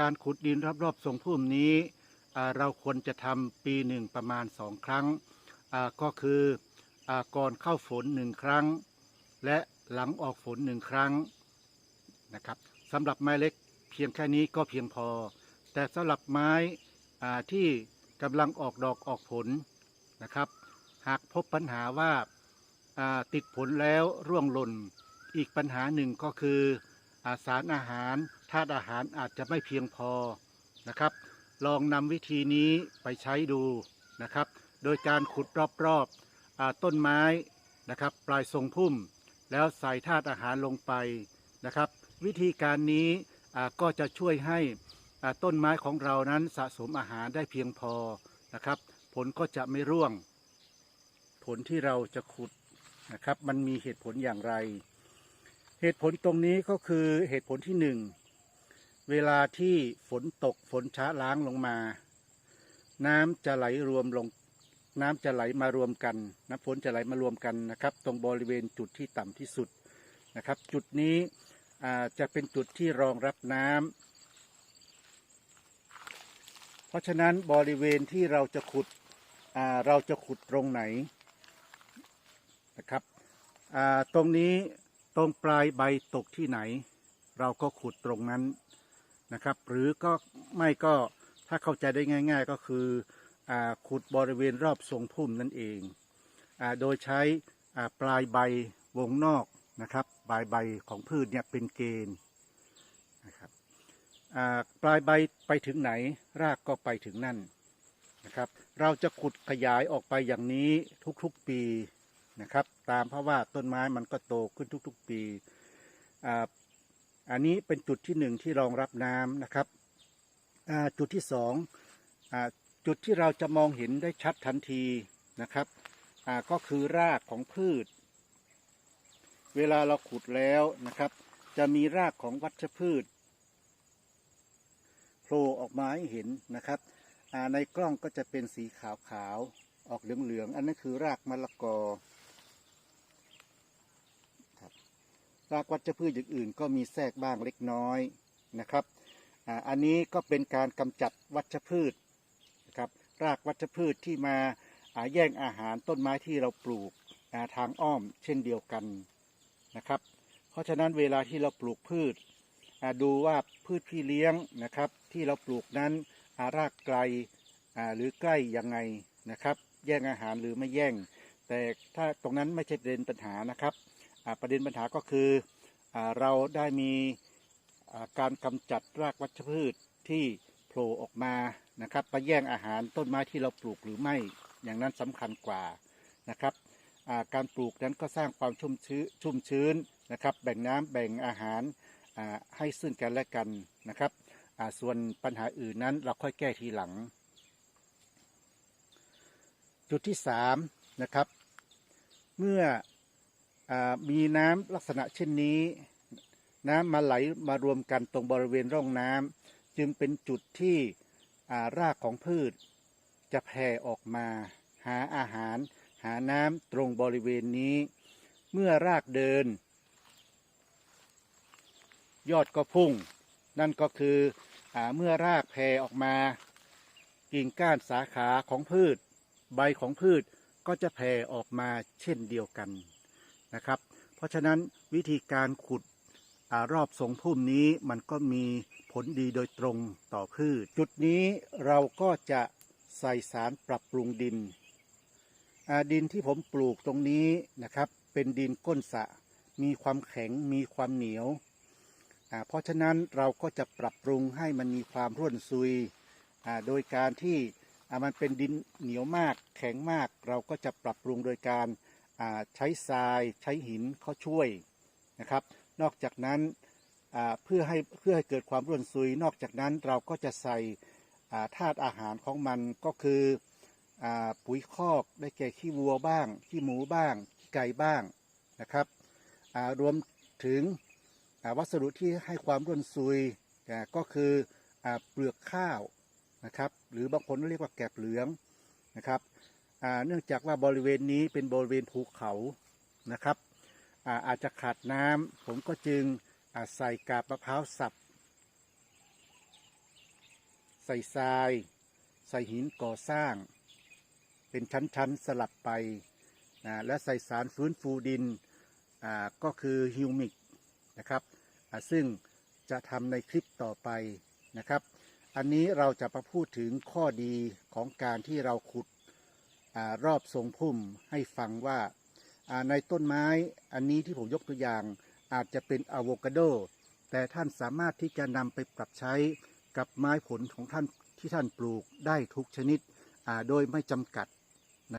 การขุดดินรอบๆทรงพุ่มนี้ เราควรจะทำปีหนึ่งประมาณสองครั้ง ก็คืออก่อนเข้าฝนหนึ่งครั้ง และหลังออกฝนหนึ่งครั้งนะครับสำหรับไม้เล็กเพียงแค่นี้ก็เพียงพอ แต่สำหรับไม้ที่กำลังออกดอกออกผลนะครับ หากพบปัญหาว่าอ่าติดผลแล้วร่วงหล่น อีกปัญหาหนึ่งก็คืออาสารอาหาร ธาตุอาหารอาจจะไม่เพียงพอนะครับ ลองนำวิธีนี้ไปใช้ดูนะครับ โดยการขุดรอบๆอาต้นไม้นะครับ ปลายทรงพุ่ม แล้วใส่ธาตุอาหารลงไปนะครับ วิธีการนี้ก็จะช่วยให้ต้นไม้ของเรานั้นสะสมอาหารได้เพียงพอนะครับ ผลก็จะไม่ร่วง ผลที่เราจะขุดนะครับ มันมีเหตุผลอย่างไร เหตุผลตรงนี้ก็คือเหตุผลที่หนึ่ง เวลาที่ฝนตกฝนช้าล้างลงมา น้ำจะไหลรวมลง น้ำจะไหลมารวมกัน น้ำฝนจะไหลมารวมกันนะครับ ตรงบริเวณจุดที่ต่ำที่สุดนะครับ จุดนี้จะเป็นจุดที่รองรับน้ำเพราะฉะนั้นบริเวณที่เราจะขุดเราจะขุดตรงไหนนะครับตรงนี้ตรงปลายใบตกที่ไหน เราก็ขุดตรงนั้น นะครับ หรือก็ไม่ก็ถ้าเข้าใจได้ง่าย ๆ ก็คืออขุดบริเวณรอบทรงพุ่มนั่นเองอโดยใช้ปลายใบวงนอกนะครับปลายใบของพืชเนี่ยเป็นเกณฑ์นะครับปลายใบไปถึงไหนรากก็ไปถึงนั่นนะครับ เราจะขุดขยายออกไปอย่างนี้ทุกๆปีนะครับ ตามเพราะว่าต้นไม้มันก็โตขึ้นทุกๆปี อันนี้เป็นจุดที่หนึ่งที่รองรับน้ำนะครับจุดที่สองอจุดที่เราจะมองเห็นได้ชัดทันทีนะครับก็คือรากของพืช เวลาเราขุดแล้วนะครับ จะมีรากของวัชพืชโผล่ออกมาให้เห็นนะครับในกล้องก็จะเป็นสีขาวๆออกเหลืองๆอันนั้นคือรากมะละกอ รากวัชพืชอย่างอื่น ก็มีแทรกบ้างเล็กน้อยนะครับอันนี้ก็เป็นการกำจัดวัชพืชนะครับรากวัชพืชที่มาแย่งอาหารต้นไม้ที่เราปลูกทางอ้อมเช่นเดียวกันนะครับ เพราะฉะนั้นเวลาที่เราปลูกพืชดูว่าพืชพี่เลี้ยงนะครับ ที่เราปลูกนั้นารากไกลหรือใกล้ยังไงนะครับ แย่งอาหารหรือไม่แย่ง แต่ถ้าตรงนั้นไม่ใช่เด็นปัญหานะครับ ประเด็นปัญหาก็คืออเราได้มีการกำจัดรากวัชพืชที่โผล่ออกมานะครับไปแย่งอาหารต้นไม้ที่เราปลูกหรือไม่อย่างนั้นสำคัญกว่านะครับการปลูกนั้นก็สร้างความชุ่มชื้นชุ่มชื้นนะครับ แบ่งน้ำแบ่งอาหารให้ซึ่งกันและกันนะครับส่วนปัญหาอื่นนั้นเราค่อยแก้ทีหลัง จุดที่สามนะครับ เมื่อ มีน้ำลักษณะเช่นนี้ น้ำมาไหลมารวมกันตรงบริเวณร่องน้ำจึงเป็นจุดที่ารากของพืช จะแผ่ออกมา หาอาหาร หาน้ำตรงบริเวณนี้ เมื่อรากเดิน ยอดก็พุ่ง นั่นก็คืออเมื่อรากแผ่ออกมา กิ่งก้านสาขาของพืช ใบของพืชก็จะแผ่ออกมาเช่นเดียวกัน นะครับ เพราะฉะนั้นวิธีการขุดอรอบทรงพุ่มนี้มันก็มีผลดีโดยตรงต่อพืช จุดนี้เราก็จะใส่สารปรับปรุงดิน ดินที่ผมปลูกตรงนี้นะครับ เป็นดินก้นสะ มีความแข็งมีความเหนียว เพราะฉะนั้นเราก็จะปรับปรุงให้มันมีความร่วนซุย โดยการที่มันเป็นดินเหนียวมากแข็งมาก เราก็จะปรับปรุงโดยการ ใช้ทรายใช้หินเขาช่วยนะครับ นอกจากนั้นเพื่อให้เพื่อให้เกิดความร่วนซุย นอกจากนั้นเราก็จะใส่าธาตุอาหารของมันก็คืออปุ๋ยคอกได้แก่ขี้วัวบ้าง ขี้หมูบ้าง ขี้ไก่บ้างนะครับรวมถึงวัสดุที่ให้ความร่วนซุยก็คืออเปลือกข้าวนะครับ หรือบางคนเรียกว่าแกบเหลืองนะครับ เนื่องจากว่าบริเวณนี้เป็นบริเวณภูเขานะครับอาอาจจะขาดน้ำผมก็จึงใส่กาบมะพร้าวสับ ใส่ทราย ใส่หินก่อสร้าง เป็นชั้นๆสลับไปนะและใส่สารฟื้นฟูดินก็คือฮิวมิกนะครับซึ่งจะทำในคลิปต่อไปนะครับ อันนี้เราจะมาพูดถึงข้อดีของการที่เราขุด รอบทรงพุ่มให้ฟังว่าในต้นไม้อันนี้ที่ผมยกตัวอย่างอาจจะเป็นอะโวคาโด แต่ท่านสามารถที่จะนำไปปรับใช้กับไม้ผลของท่านที่ท่านปลูกได้ทุกชนิดโดยไม่จำกัด